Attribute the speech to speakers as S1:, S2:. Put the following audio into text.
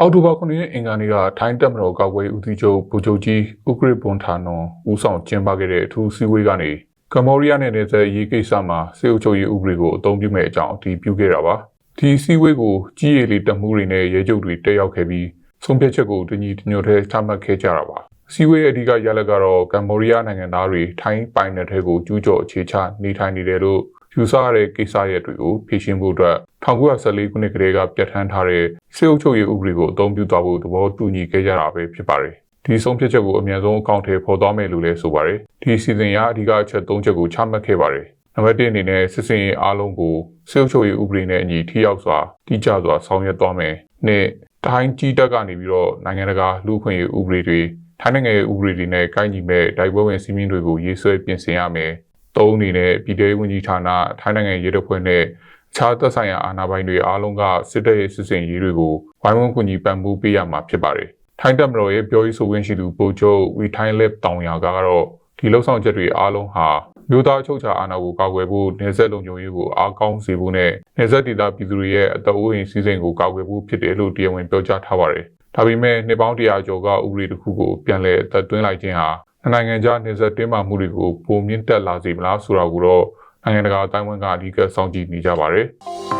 S1: အောက်တိုဘာ9ရက်အင်္ဂါနေ့ကထိုင်းတပ်မတော်ကောက်ွယ်ဦးစီးချုပ်ဗိုလ်ချုပ်ကြီးဥက္ကရပွန်ထာနွန်ဦးဆောင်ကျင်းပခဲ့တဲ့အထူးစည်းဝေးကနေကမ္ဘောဒီးယားနဲ့နယ်စပ်ရေးကိစ္စမှာစေအုပ်ချုပ်ရေးဥပဒေကိုအသုံးပြုမဲ့အကြောင်းအတည်ပြုခဲ့တာပါဒီစည်းဝေးကိုကြီးရည်လီတပ်မှုတွေနဲ့ရဲချုပ်တွေတက်ရောက်ခဲ့ပြီးဆုံးဖြတ်ချက်ကိုတညီတညွတ်ထဲချမှတ်ခဲ့ကြတာပါစီဝေးရဲ့အဓိကရလဒ်ကတော့ကမ္ဘောဒီးယားနိုင်ငံသားတွေထိုင်းပိုင်နယ်ထဲကိုကျူးကျော်အခြေချနေထိုင်နေတယ်လို့ ယူဆရတဲ့ကိစ္စရပ်တွေကိုဖြေရှင်းဖို့အတွက်1914ခုနှစ်ကတည်းကပြဋ္ဌာန်းထားတဲ့စေအုပ်ချုပ်ရေးဥပဒေကိုအသုံးပြုသွားဖို့သဘောတူညီခဲ့ကြတာပဲဖြစ်ပါတယ်။ဒီဆုံးဖြတ်ချက်ကိုအမြန်ဆုံးအကောင့်ထဲပေါ်သွားမယ်လို့လည်းဆိုပါတယ်။ဒီစီစဉ်ရအဓိကအချက်၃ချက်ကိုချမှတ်ခဲ့ပါတယ်။နံပါတ်1အနေနဲ့စစ်စင်ရေးအားလုံးကိုစေအုပ်ချုပ်ရေးဥပဒေနဲ့အညီထိရောက်စွာတိကျစွာဆောင်ရွက်သွားမယ်။နှစ်တိုင်းကြီးတက်ကနေပြီးတော့နိုင်ငံတကာလူ့အခွင့်အရေးဥပဒေတွေထိုင်းနိုင်ငံရဲ့ဥပဒေတွေနဲ့ကိုင်းညီမဲ့တိုက်ပွဲဝင်စီးမင်းတွေကိုရေးဆွဲပြင်ဆင်ရမယ်။ သုံးအနေနဲ့ပြည်ထောင်ဝင်ကြီးဌာနထိုင်းနိုင်ငံရေးတပ်ဖွဲ့နဲ့အခြားသက်ဆိုင်ရာအာဏာပိုင်တွေအားလုံးကစစ်တပ်ရဲ့စစ်စင်ရေးတွေကိုဝိုင်းဝန်းကူညီပံ့ပိုးပေးရမှာဖြစ်ပါတယ်။ထိုင်းတပ်မတော်ရဲ့ပြောရေးဆိုခွင့်ရှိသူဗိုလ်ချုပ်ဝီထိုင်းလက်တောင်ယာကတော့ဒီလှုပ်ဆောင်ချက်တွေအားလုံးဟာမြို့သားချုပ်ချာအာဏာကိုကာကွယ်ဖို့နေဆက်လုံခြုံရေးကိုအားကောင်းစေဖို့နဲ့နေဆက်ဒေသပြည်သူတွေရဲ့အသက်အိုးအိမ်စီးစိမ်ကိုကာကွယ်ဖို့ဖြစ်တယ်လို့တရားဝင်ပြောကြားထားပါတယ်။ဒါပေမဲ့နှစ်ပေါင်းတရာကျော်ကဥပဒေတစ်ခုကိုပြန်လည်သက်သွင်းလိုက်ခြင်းဟာ နိုင်ငံခြားနေဆက်တင်းမာမှုတွေကိုပုံမြင့်တက်လာစေမလားဆိုတာကိုတော့နိုင်ငံတကာအတိုင်းအဝန်ကအဓိကစောင့်ကြည့်နေကြပါတယ်။